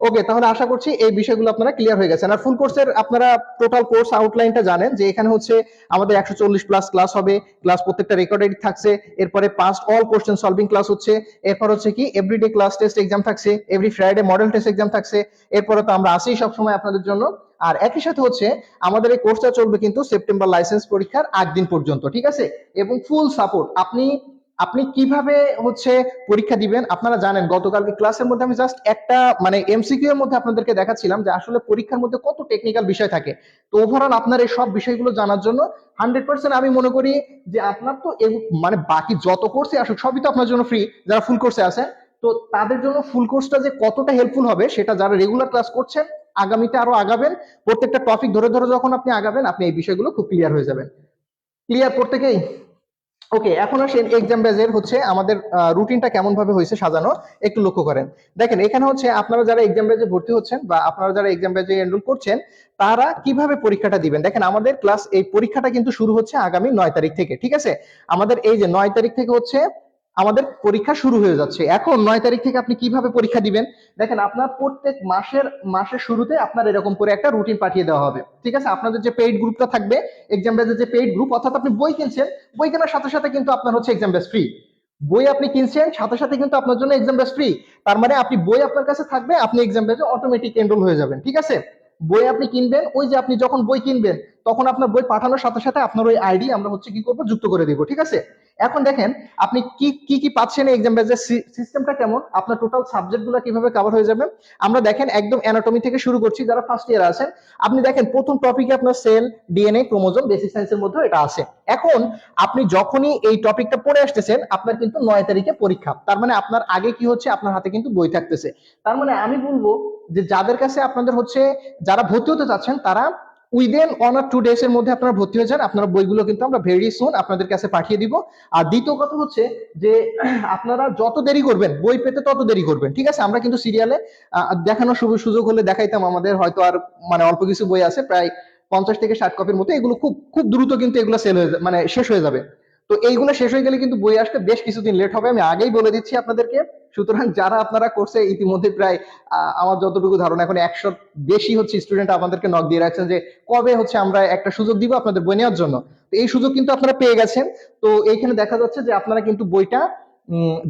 Speaker 1: ওকে তাহলে আশা করছি এই বিষয়গুলো আপনারা ক্লিয়ার হয়ে গেছেন আর ফুল কোর্সের আপনারা টোটাল কোর্স আউটলাইনটা জানেন যে এখানে হচ্ছে আমাদের একশো চল্লিশ প্লাস ক্লাস হবে ক্লাস প্রত্যেকটা রেকর্ডেড থাকছে, এরপরে past all question solving class হচ্ছে, এরপর হচ্ছে কি এভরিডে ক্লাস টেস্ট এক্সাম থাকছে every Friday model test exam থাকছে, এরপরে তো আমরা আসি সবসময় আপনাদের জন্য। আর একই সাথে হচ্ছে আমাদের এই কোর্সটা চলবে কিন্তু সেপ্টেম্বর লাইসেন্স পরীক্ষার আগ দিন পর্যন্ত, ঠিক আছে? এবং ফুল সাপোর্ট আপনি আপনি কীভাবে হচ্ছে পরীক্ষা দিবেন আপনারা জানেন, গতকালকে ক্লাসের মধ্যে আমি জাস্ট একটা মানে এমসিকিউ এর মধ্যে আপনাদেরকে দেখাচ্ছিলাম যে আসলে পরীক্ষার মধ্যে কত টেকনিক্যাল বিষয় থাকে। তো ওভারঅল আপনার এই সব বিষয়গুলো জানার জন্য হান্ড্রেড পার্সেন্ট আমি মনে করি যে আপনার তো মানে বাকি যত কোর্সে আসুক, সবই তো আপনার জন্য ফ্রি যারা ফুল কোর্সে আছেন। তো তাদের জন্য ফুল কোর্সটা যে কতটা হেল্পফুল হবে, সেটা যারা রেগুলার ক্লাস করছেন আগামীতে আরও আগাবেন, প্রত্যেকটা টপিক ধরে ধরে যখন আপনি আগাবেন, আপনি এই বিষয়গুলো খুব ক্লিয়ার হয়ে যাবেন। ক্লিয়ার প্রত্যেকেই ওকে এখন আসেন এক্সাম বেজের হচ্ছে আমাদের রুটিনটা কেমন ভাবে হয়েছে সাজানো, একটু লক্ষ্য করেন। দেখেন, এখানে হচ্ছে আপনারা যারা এক্সাম বেজে ভর্তি হচ্ছেন বা আপনারা যারা এক্সাম বেজে এনরোল করছেন, তারা কীভাবে পরীক্ষাটা দিবেন? দেখেন, আমাদের ক্লাস এই পরীক্ষাটা কিন্তু শুরু হচ্ছে আগামী নয় তারিখ থেকে, ঠিক আছে? আমাদের এই যে নয় তারিখ থেকে হচ্ছে আমাদের পরীক্ষা শুরু হয়ে যাচ্ছে। এখন নয় তারিখ থেকে আপনি কীভাবে পরীক্ষা দিবেন? দেখেন, আপনার প্রত্যেক মাসের মাসের শুরুতে আপনার এরকম করে একটা রুটিন পাঠিয়ে দেওয়া হবে। ঠিক আছে? আপনাদের যে পেইড গ্রুপটা থাকবে এক্সাম বেজের যে পেইড গ্রুপ অর্থাৎ আপনি বই কিনছেন, বই কেনার সাথে সাথে কিন্তু আপনার হচ্ছে এক্সাম বেস ফ্রি বই আপনি কিনছেন, সাথে সাথে কিন্তু আপনার জন্য এক্সাম বেস ফ্রি তার মানে আপনি বই আপনার কাছে থাকবে, আপনি এক্সাম বেজে অটোমেটিক এনরোল হয়ে যাবেন। ঠিক আছে? বই আপনি কিনবেন, ওই যে আপনি যখন বই কিনবেন, তখন আপনার বই পাঠানোর সাথে সাথে আপনার ওই আইডি আমরা হচ্ছে কি করব, যুক্ত করে দিব, ঠিক আছে? এখন দেখেন, আপনি কি কি কি পাচ্ছেন এক্সাম বেজের সিস্টেমটা কেমন? আপনার টোটাল সাবজেক্টগুলো কীভাবে কভার হয়ে যাবে? আমরা দেখেন একদম অ্যানাটমি থেকে শুরু করছি, যারা ফার্স্ট ইয়ার আছেন। আপনি দেখেন, প্রথম টপিকে আপনার সেল ডিএনএ ক্রোমোজোম বেসিক সায়েন্সের মধ্যে এটা আছে। এখন আপনি যখনই এই টপিকটা পড়ে আসতেছেন, আপনার কিন্তু নয় তারিখে পরীক্ষা। তার মানে আপনার আগে কি হচ্ছে? আপনার হাতে কিন্তু বই থাকতেছে। তার মানে আমি বলব যে যাদের কাছে আপনাদের হচ্ছে যারা ভর্তি হতে চাচ্ছেন, তারা উইদিন ওয়ান আর টু ডেজ এর মধ্যে আপনারা ভর্তি হয়ে যান। আপনার বইগুলো কিন্তু আমরা ভেরি সুন আপনাদের কাছে পাঠিয়ে দিব। আর দ্বিতীয় কথা হচ্ছে যে আপনারা যত দেরি করবেন, বই পেতে তত দেরি করবেন, ঠিক আছে? আমরা কিন্তু সিরিয়ালে দেখানোর সুযোগ হলে দেখাইতাম আমাদের, হয়তো আর মানে অল্প কিছু বই আছে, প্রায় পঞ্চাশ থেকে ষাট কপির মতো। এগুলো খুব খুব দ্রুত কিন্তু এগুলো সেল হয়ে মানে শেষ হয়ে যাবে। তো এইগুলো শেষ হয়ে গেলে কিন্তু বই আসতে বেশ কিছুদিন লেট হবে। আমি আগেই বলে দিচ্ছি আপনাদেরকে। সুতরাং যারা আপনারা কোর্সে ইতিমধ্যে প্রায় আমার যতটুকু ধারণা, এখন একশো বেশি হচ্ছে স্টুডেন্ট আমাদেরকে নক দিয়ে রাখছেন যে কবে হচ্ছে আমরা একটা সুযোগ দিব আপনাদের বই নেওয়ার জন্য। তো এই সুযোগ কিন্তু আপনারা পেয়ে গেছেন। তো এইখানে দেখা যাচ্ছে যে আপনারা কিন্তু বইটা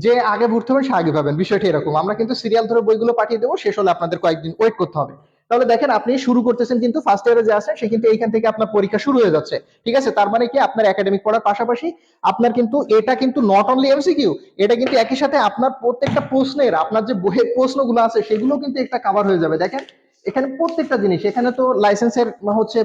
Speaker 1: যে আগে ভর্তি হবেন সে আগে পাবেন। বিষয়টা এরকম। আমরা কিন্তু সিরিয়াল ধরে বইগুলো পাঠিয়ে দেবো। শেষ হলে আপনাদের কয়েকদিন ওয়েট করতে হবে। তাহলে দেখেন আপনি শুরু করতেছেন কিন্তু ফার্স্ট ইয়ারে যে আছেন, সে কিন্তু এইখান থেকে আপনার পরীক্ষা শুরু হয়ে যাচ্ছে। ঠিক আছে? তার মানে কি? আপনার একাডেমিক পড়ার পাশাপাশি আপনার কিন্তু এটা কিন্তু নট অনলি এমসিকিউ এটা কিন্তু একই সাথে আপনার প্রত্যেকটা প্রশ্নের, আপনার যে বইয়ের প্রশ্নগুলো আছে, সেগুলো কিন্তু একটা কাভার হয়ে যাবে। দেখেন? এখানে প্রত্যেকটা জিনিস, এখানে তো লাইসেন্সের হচ্ছে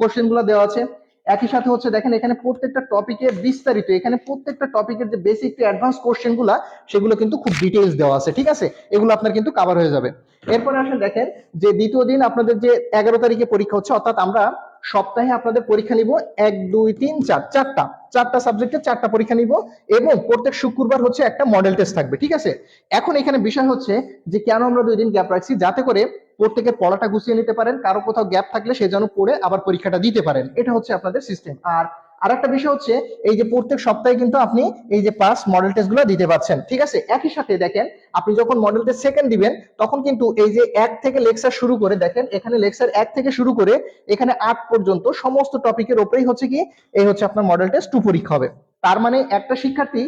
Speaker 1: কোশ্চেনগুলো দেওয়া আছে। একই সাথে হচ্ছে দেখেন, এখানে প্রত্যেকটা টপিকের বিস্তারিত, এখানে প্রত্যেকটা টপিকের যে বেসিক টু অ্যাডভান্স কোশ্চেনগুলা, সেগুলো কিন্তু খুব ডিটেইলস দেওয়া আছে, ঠিক আছে? এগুলো আপনার কিন্তু কভার হয়ে যাবে। এরপরে আসেন দেখেন, যে দ্বিতীয় দিন আপনাদের যে এগারো তারিখে পরীক্ষা হচ্ছে, অর্থাৎ আমরা সপ্তাহে আপনাদের পরীক্ষা নিব এক, দুই, তিন, চার, চারটা। চারটা সাবজেক্টে চারটা পরীক্ষা নিব এবং প্রত্যেক শুক্রবার হচ্ছে একটা মডেল টেস্ট থাকবে, ঠিক আছে? এখন এখানে বিষয় হচ্ছে যে কেন আমরা দুই দিন গ্যাপ রাখছি? যাতে করে প্রত্যেকের পড়াটা গুছিয়ে নিতে পারেন। কারও কোথাও গ্যাপ থাকলে সে যেন পড়ে আবার পরীক্ষাটা দিতে পারেন। এটা হচ্ছে আপনাদের সিস্টেম আর আর একটা বিষয় হচ্ছে, এই যে প্রত্যেক সপ্তাহে কিন্তু আপনি এই যে পাস মডেল টেস্টগুলো দিতে পারছেন, ঠিক আছে? একই সাথে দেখেন, আপনি যখন মডেল টেস্ট সেকেন্ড দিবেন, তখন কিন্তু এই যে এক থেকে লেকচার শুরু করে, দেখেন, এখানে লেকচার এক থেকে শুরু করে, এখানে আট পর্যন্ত সমস্ত টপিকের ওপরেই হচ্ছে কি, এই হচ্ছে আপনার মডেল টেস্ট টু পরীক্ষা হবে। তার মানে একটা শিক্ষার্থী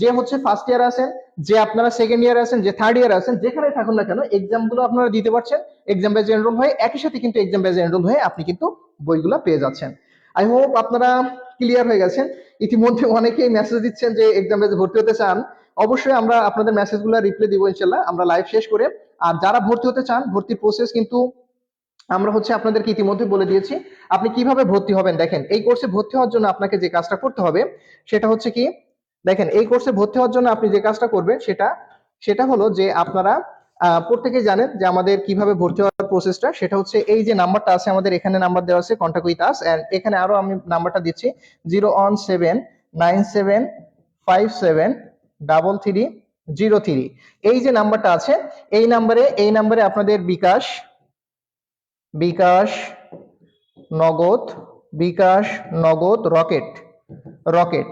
Speaker 1: যে হচ্ছে ফার্স্ট ইয়ার আছেন, যে আপনারা সেকেন্ড ইয়ার আছেন, যে থার্ড ইয়ার আছেন, যেখানে থাকুন না কেন এক্সামগুলো আপনারা দিতে পারছেন। এক্সাম বেজে এনরোল হয়ে, একই সাথে কিন্তু এক্সাম বেজে এনরোল হয়ে আপনি কিন্তু বইগুলো পেয়ে যাচ্ছেন। আই হোপ আপনারা ক্লিয়ার হয়ে গেছেন। ইতিমধ্যে অনেকেই মেসেজ দিচ্ছেন যে এক্সাম ভর্তি হতে চান। অবশ্যই আমরা আপনাদের মেসেজগুলো রিপ্লাই দিব ইনশাল্লাহ। আমরা লাইভ শেষ করে। আর যারা ভর্তি হতে চান, ভর্তির প্রসেস কিন্তু আমরা হচ্ছে আপনাদেরকে ইতিমধ্যে বলে দিয়েছি। আপনি কীভাবে ভর্তি হবেন দেখেন, এই কোর্সে ভর্তি হওয়ার জন্য আপনাকে যে কাজটা করতে হবে, সেটা হচ্ছে কি, দেখেন, এই কোর্সে ভর্তি হওয়ার জন্য আপনি যে কাজটা করবেন সেটা সেটা হলো যে আপনারা আহ, প্রত্যেকেই জানেন যে আমাদের কীভাবে ভর্তি হওয়ার প্রসেসটা সেটা হচ্ছে এই যে নাম্বারটা আছে আমাদের এখানে নাম্বার দেওয়া আছে কন্ট্যাক্ট উইথ আস এন্ড এখানে আরও আমি নাম্বারটা দিচ্ছি zero one seven nine seven five seven double three zero three এই যে নাম্বারটা আছে এই নাম্বারে এই নাম্বারে আপনাদের বিকাশ বিকাশ নগদ বিকাশ নগদ রকেট রকেট।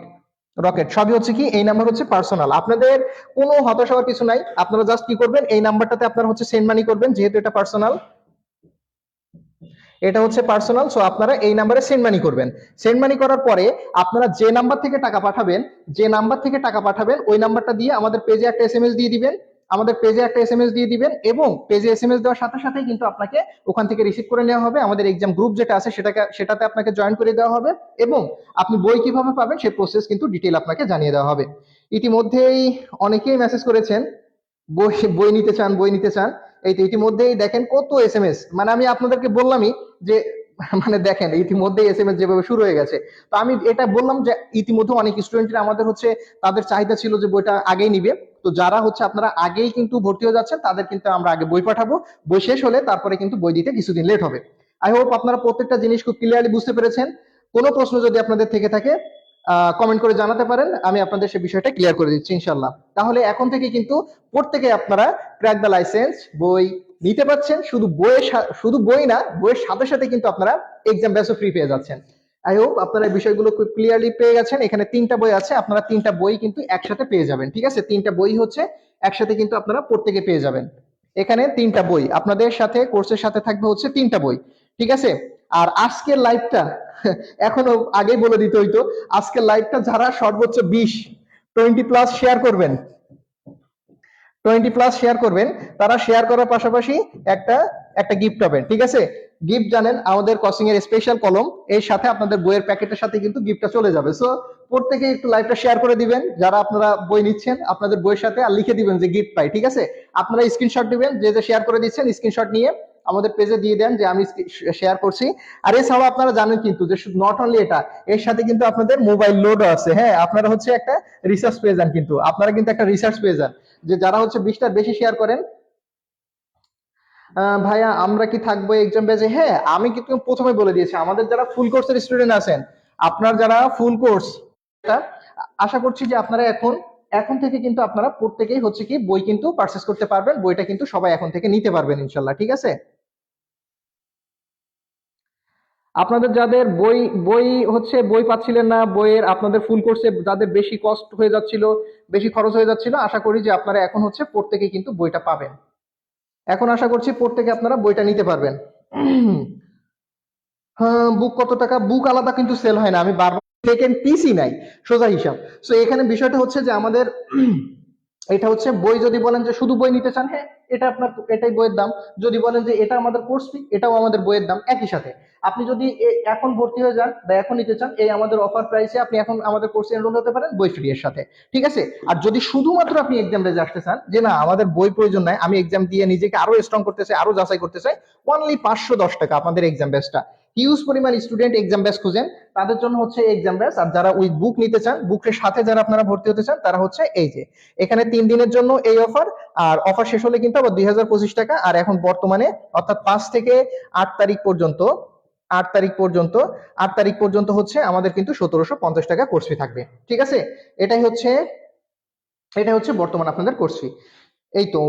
Speaker 1: রকেট। সবই হচ্ছে কি, এই নাম্বার হচ্ছে পার্সোনাল আপনাদের কোনো হতাশ হওয়ার কিছু নাই। আপনারা জাস্ট কি করবেন, এই নাম্বারটাতে আপনারা হচ্ছে সেন্ড মানি করবেন, যেহেতু এটা পার্সোনাল এটা হচ্ছে পার্সোনাল সো আপনারা এই নাম্বারে সেন্ড মানি করবেন। সেন্ড মানি করার পরে আপনারা যে নাম্বার থেকে টাকা পাঠাবেন, যে নাম্বার থেকে টাকা পাঠাবেন, ওই নাম্বারটা দিয়ে আমাদের পেজে একটা এসএমএস দিয়ে দিবেন। আমাদের পেজে একটা এসএমএস দিয়ে দিবেন এবং পেজে এসএমএস দেওয়ার সাথে সাথে কিন্তু আপনাকে ওখান থেকে রিসিভ করে নেওয়া হবে। আমাদের এক্সাম গ্রুপ যেটা আছে সেটাকে, সেটাতে আপনাকে জয়েন করে দেওয়া হবে এবং আপনি বই কীভাবে পাবেন সেই প্রসেস কিন্তু ডিটেল আপনাকে জানিয়ে দেওয়া হবে। ইতিমধ্যেই অনেকেই মেসেজ করেছেন, বই বই নিতে চান, বই নিতে চান। এই তো ইতিমধ্যেই দেখেন কত এস এম এস মানে আমি আপনাদেরকে বললামই যে মানে দেখেন ইতিমধ্যে এস যেভাবে শুরু হয়ে গেছে। তো আমি এটা বললাম যে, ইতিমধ্যে অনেক স্টুডেন্টরা আমাদের হচ্ছে তাদের চাহিদা ছিল যে বইটা আগেই নিবে। তো যারা হচ্ছে আপনারা আগেই কিন্তু ভর্তি হয়ে যাচ্ছেন, তাদের কিন্তু আমরা আগে বই পাঠাবো। বই শেষ হলে তারপরে কিন্তু বই দিতে কিছুদিন লেট হবে। আই হোপ আপনারা প্রত্যেকটা জিনিস খুব ক্লিয়ারলি বুঝতে পেরেছেন। কোনো প্রশ্ন যদি আপনাদের থেকে থাকে কমেন্ট করে জানাতে পারেন। আমি আপনাদের সে বিষয়টা ক্লিয়ার করে দিচ্ছি ইনশাল্লাহ তাহলে এখন থেকে কিন্তু প্রত্যেকে আপনারা ক্র্যাক দ্য লাইসেন্স বই নিতে পারছেন। শুধু বইয়ের শুধু বই না, বইয়ের সাথে সাথে কিন্তু আপনারা এক্সাম ব্যাচও ফ্রি পেয়ে যাচ্ছেন। আই হোপ আপনারা বিষয়গুলো খুব ক্লিয়ারলি পেয়ে গেছেন। এখানে তিনটা বই আছে, আপনারা তিনটা বই কিন্তু একসাথে পেয়ে যাবেন, ঠিক আছে? তিনটা বই হচ্ছে, একসাথে কিন্তু আপনারা প্রত্যেকে পেয়ে যাবেন। এখানে তিনটা বই, আপনাদের সাথে কোর্সের সাথে থাকবে হচ্ছে তিনটা বই, ঠিক আছে? আর আজকের লাইভটা [laughs] এখনও আগেই বলে দিতে হইতো, আজকের লাইভটা যারা সর্বোচ্চ বিশ টোয়েন্টি প্লাস শেয়ার করবেন টোয়েন্টি প্লাস শেয়ার করবেন। তারা শেয়ার করার পাশাপাশি একটা একটা গিফট পাবেন, ঠিক আছে? গিফট জানেন, আমাদের কসিং এর স্পেশাল কলম এর সাথে আপনাদের বইয়ের প্যাকেটের সাথে কিন্তু গিফটটা চলে যাবে। সো প্রত্যেকে একটু লাইভটা শেয়ার করে দিবেন। যারা আপনারা বই নিচ্ছেন, আপনাদের বইয়ের সাথে আর লিখে দিবেন যে গিফট পাই, ঠিক আছে? আপনারা স্ক্রিনশট দিবেন, যে যে শেয়ার করে দিচ্ছেন স্ক্রিনশট নিয়ে আমাদের পেজে দিয়ে দেন যে আমি শেয়ার করছি। আর এছাড়াও আপনারা জানেন কিন্তু যে শুধু নট অনলি এটা, এর সাথে কিন্তু আপনাদের মোবাইল লোডও আছে। হ্যাঁ আপনারা হচ্ছে একটা রিসার্চ পেয়ে যান কিন্তু। আপনারা কিন্তু একটা রিসার্চ পেয়ে যান। যে যারা হচ্ছে বিশটার বেশি শেয়ার করেন ভাইয়া আমরা কি থাকব এক্সাম বেজে হ্যাঁ আমি কিন্তু প্রথমে বলে দিয়েছি, আমাদের যারা ফুল কোর্সের স্টুডেন্ট আছেন, আপনার যারা ফুল কোর্স আশা করছি যে আপনারা এখন এখন থেকে কিন্তু আপনারা প্রত্যেকেই হচ্ছে কি বই কিন্তু পারচেস করতে পারবেন। বইটা কিন্তু সবাই এখন থেকে নিতে পারবেন ইনশাল্লাহ, ঠিক আছে? আপনাদের যাদের বই বই হচ্ছে বই পাচ্ছিলেন না, বইয়ের আপনাদের ফুল কোর্সে যাদের বেশি কস্ট হয়ে যাচ্ছিল, বেশি খরচ হয়ে যাচ্ছিল, আশা করি যে আপনারা এখন হচ্ছে প্রত্যেকে কিন্তু বইটা পাবেন। এখন আশা করছি প্রত্যেকে আপনারা বইটা নিতে পারবেন। [clears throat] হ্যাঁ বুক কত টাকা? বুক আলাদা কিন্তু সেল হয় না। আমি বারবার সেকেন্ড পিসই নাই, সোজা হিসাব। সো এখানে বিষয়টা হচ্ছে যে আমাদের [clears throat] এটা হচ্ছে বই যদি বলেন যে শুধু বই নিতে চান হ্যাঁ এটা আপনার এটাই বইয়ের দাম। যদি বলেন যে এটা আমাদের কোর্স ফি এটাও আমাদের বইয়ের দাম, একই সাথে। আপনি যদি এখন ভর্তি হয়ে যান বা এখন নিতে চান, এই আমাদের অফার প্রাইসে আপনি এখন আমাদের কোর্সে এনরোল হতে পারেন বই ফ্রি এর সাথে, ঠিক আছে? আর যদি শুধুমাত্র আপনি এক্সাম রেজে আসতে চান, যে না, আমাদের বই প্রয়োজন নাই, আমি এক্সাম দিয়ে নিজেকে আরও স্ট্রং করতে চাই, আরও যাচাই করতে চাই অনলি পাঁচশো দশ টাকা আপনাদের এক্সাম বেসটা হিউজ পরিমাণ স্টুডেন্ট এক্সাম ব্যাচ খুঁজেন, তাদের জন্য হচ্ছে এক্সাম ব্যাচ আর যারা উইথ বুক নিতে চান বুকের সাথে যারা আপনারা ভর্তি হতে চান, তারা হচ্ছে এই যে, এখানে তিন দিনের জন্য এই অফার আর অফার শেষ হলে কিন্তু আবার দুই হাজার পঁচিশ টাকা, আর এখন বর্তমানে অর্থাৎ পাঁচ থেকে আট তারিখ পর্যন্ত, আট তারিখ পর্যন্ত, আট তারিখ পর্যন্ত হচ্ছে আমাদের কিন্তু সতেরোশো পঞ্চাশ টাকা কোর্স ফি থাকবে। ঠিক আছে? এটাই হচ্ছে এটাই হচ্ছে বর্তমান আপনাদের কোর্স ফি এই তো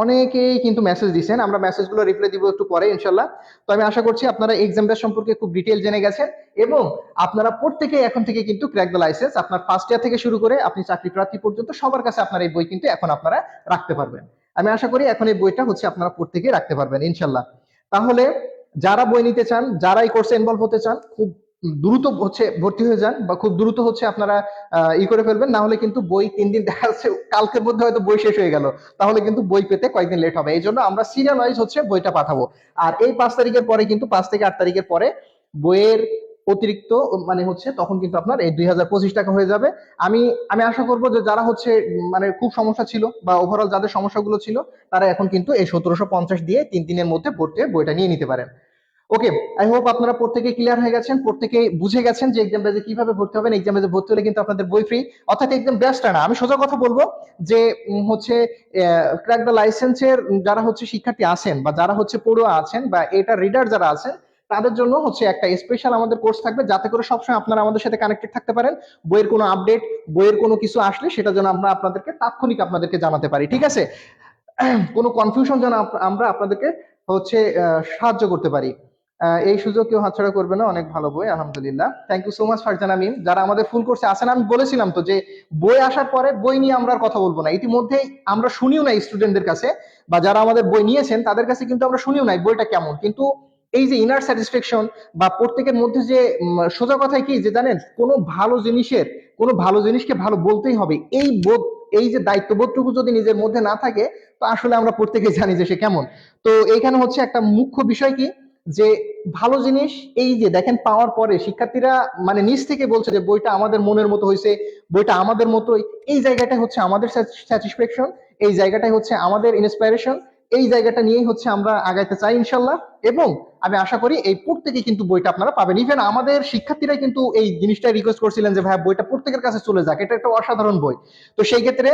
Speaker 1: অনেকেই কিন্তু মেসেজ দিছেন। আমরা মেসেজগুলো রিপ্লাই দিব একটু পরে, ইনশাল্লাহ। তো আমি আশা করছি আপনারা এক্সাম বেস সম্পর্কে খুব ডিটেল জেনে গেছেন এবং আপনারা প্রত্যেকে এখন থেকে কিন্তু ক্র্যাক দ্য লাইসেন্স আপনার ফার্স্ট ইয়ার থেকে শুরু করে আপনি চাকরি প্রার্থী পর্যন্ত সবার কাছে আপনার এই বই কিন্তু এখন আপনারা রাখতে পারবেন। আমি আশা করি এখন এই বইটা হচ্ছে আপনারা প্রত্যেকে রাখতে পারবেন, ইনশাল্লাহ। তাহলে যারা বই নিতে চান, যারা এই কোর্সে ইনভলভ হতে চান, খুব দ্রুত হচ্ছে ভর্তি হয়ে যান বা খুব দ্রুত হচ্ছে আপনারা ই করে ফেলবেন। না হলে কিন্তু বই তিন দিন দেখা যাচ্ছে কালকের মধ্যে হয়তো বই শেষ হয়ে গেল। তাহলে কিন্তু বই পেতে কয়েকদিন লেট হবে। এই জন্য আমরা সিরিয়াল ওয়াইজ হচ্ছে বইটা পাঠাবো। আর এই পাঁচ তারিখের পরে কিন্তু পাঁচ থেকে আট তারিখের পরে বইয়ের অতিরিক্ত মানে হচ্ছে তখন কিন্তু আপনার এই দুই হাজার পঁচিশ টাকা হয়ে যাবে। আমি আমি আশা করব যে যারা হচ্ছে মানে খুব সমস্যা ছিল বা ওভারঅল যাদের সমস্যাগুলো ছিল, তারা এখন কিন্তু এই সতেরোশো পঞ্চাশ দিয়ে তিন দিনের মধ্যে পড়তে বইটা নিয়ে নিতে পারেন। ওকে আই হোপ আপনারা প্রত্যেকে ক্লিয়ার হয়ে গেছেন প্রত্যেকে বুঝে গেছেন যে এক্সাম বেজে কীভাবে ভর্তি হবেন এক্সাম বেজে ভর্তি হলে কিন্তু আপনাদের বই ফ্রি অর্থাৎ একদম বেস্ট না। আমি সোজা কথা বলব যে হচ্ছে ক্র্যাক দ্য লাইসেন্সের যারা হচ্ছে শিক্ষার্থী আছেন বা যারা হচ্ছে পড়ুয়া আছেন বা এটা রিডার যারা আছেন, তাদের জন্য হচ্ছে একটা স্পেশাল আমাদের কোর্স থাকবে যাতে করে সবসময় আপনারা আমাদের সাথে কানেক্টেড থাকতে পারেন। বইয়ের কোনো আপডেট বইয়ের কোনো কিছু আসলে সেটা যেন আমরা আপনাদেরকে তাৎক্ষণিক আপনাদেরকে জানাতে পারি, ঠিক আছে? [clears throat] কোনো কনফিউশন যেন আমরা আপনাদেরকে হচ্ছে সাহায্য করতে পারি। এই সুযোগ কেউ হাতছাড়া করবে না, অনেক ভালো বই, আলহামদুলিল্লাহ। Thank you so much Farzana Mim যারা আমাদের ফুল কোর্সে আছেন, আমি বলেছিলাম তো যে, বই আসার পরে বই নিয়ে আমরা কথা বলব না। ইতিমধ্যেই আমরা শুনিও নাই স্টুডেন্টদের কাছে, বা যারা আমাদের বই নিয়েছেন, তাদের কাছে কিন্তু আমরা শুনিও নাই বইটা কেমন। কিন্তু এই যে ইনার স্যাটিসফ্যাকশন বা প্রত্যেকের মধ্যে যে সোজা কথায় কি, যে জানেন, কোনো ভালো জিনিসের, কোনো ভালো জিনিসকে ভালো বলতেই হবে। এই বোধ, এই যে দায়িত্ববোধটুকু যদি নিজের মধ্যে না থাকে, তো আসলে আমরা প্রত্যেকেই জানি যে সে কেমন। তো এইখানে হচ্ছে একটা মুখ্য বিষয় কি, যে ভালো জিনিস, এই যে দেখেন পাওয়ার পরে শিক্ষার্থীরা মানে নিজ থেকে বলছে যে বইটা আমাদের মনের মতো হয়েছে বইটা আমাদের মতোই, এই জায়গাটা হচ্ছে আমাদের স্যাটিসফ্যাকশন, এই জায়গাটাই হচ্ছে আমাদের ইন্সপাইরেশন এই জায়গাটা নিয়েই হচ্ছে আমরা আগাইতে চাই ইনশাল্লাহ। এবং আমি আশা করি এই প্রত্যেকে কিন্তু বইটা আপনারা পাবেন। ইভেন আমাদের শিক্ষার্থীরাই কিন্তু এই জিনিসটা রিকোয়েস্ট করছিলেন যে ভাই বইটা প্রত্যেকের কাছে চলে যাক, এটা একটা অসাধারণ বই। তো সেই ক্ষেত্রে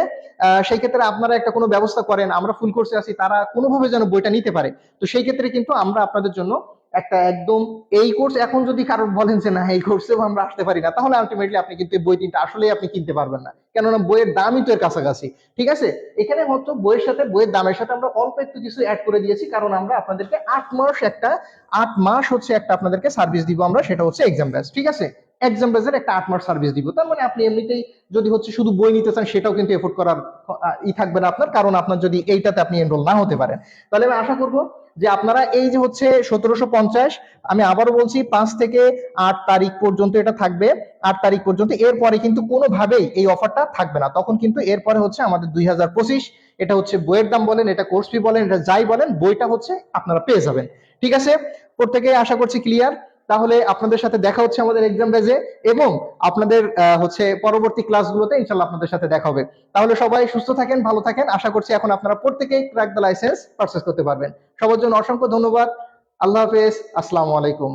Speaker 1: সেই ক্ষেত্রে আপনারা একটা কোনো ব্যবস্থা করেন, আমরা ফুল কোর্সে আছি, তারা কোনোভাবে যেন বইটা নিতে পারে। তো সেই ক্ষেত্রে কিন্তু আমরা আপনাদের জন্য একটা একদম এই কোর্স এখন যদি কারোর বলেন যে না, এই কোর্সেও আমরা আসতে পারি না, তাহলে আলটিমেটলি আপনি কিন্তু বই তিনটা আসলেই আপনি কিনতে পারবেন না। কেননা বইয়ের দামই তো এর কাছাকাছি, ঠিক আছে? এখানে হয়তো বইয়ের সাথে, বইয়ের দামের সাথে আমরা অল্প একটু কিছু অ্যাড করে দিয়েছি, কারণ আমরা আপনাদেরকে আট মাস একটা, আট মাস হচ্ছে একটা আপনাদেরকে সার্ভিস দিব আমরা, সেটা হচ্ছে এক্সাম ব্যাচ ঠিক আছে? এক্সাম একটা আট মাস সার্ভিস দিব। তার মানে আপনি এমনিতেই যদি হচ্ছে শুধু বই নিতে চান, সেটাও কিন্তু এফোর্ড করার ই থাকবে না আপনার। কারণ আপনার যদি এইটাতে আপনি এনরোল না হতে পারেন। তাহলে আমি আশা করব যে আপনারা এই যে হচ্ছে সতেরোশো পঞ্চাশ, আমি আবারও বলছি, পাঁচ থেকে আট তারিখ পর্যন্ত এটা থাকবে। আট তারিখ পর্যন্ত এরপরে কিন্তু কোনোভাবেই এই অফারটা থাকবে না। তখন কিন্তু এরপরে হচ্ছে আমাদের দুই হাজার পঁচিশ, এটা হচ্ছে বইয়ের দাম বলেন, এটা কোর্স ফি বলেন, এটা যাই বলেন, বইটা হচ্ছে আপনারা পেয়ে যাবেন। ঠিক আছে? প্রত্যেকে আশা করছি ক্লিয়ার তাহলে আপনাদের সাথে দেখা হচ্ছে আমাদের এক্সাম বেজে এবং আপনাদের হচ্ছে পরবর্তী ক্লাসগুলোতে ইনশাল্লাহ আপনাদের সাথে দেখা হবে। তাহলে সবাই সুস্থ থাকেন, ভালো থাকেন। আশা করছি এখন আপনারা প্রত্যেকেই ক্র্যাক দ্য লাইসেন্স পারচেস করতে পারবেন। সবার জন্য অসংখ্য ধন্যবাদ। আল্লাহ হাফেজ। আসসালামু আলাইকুম।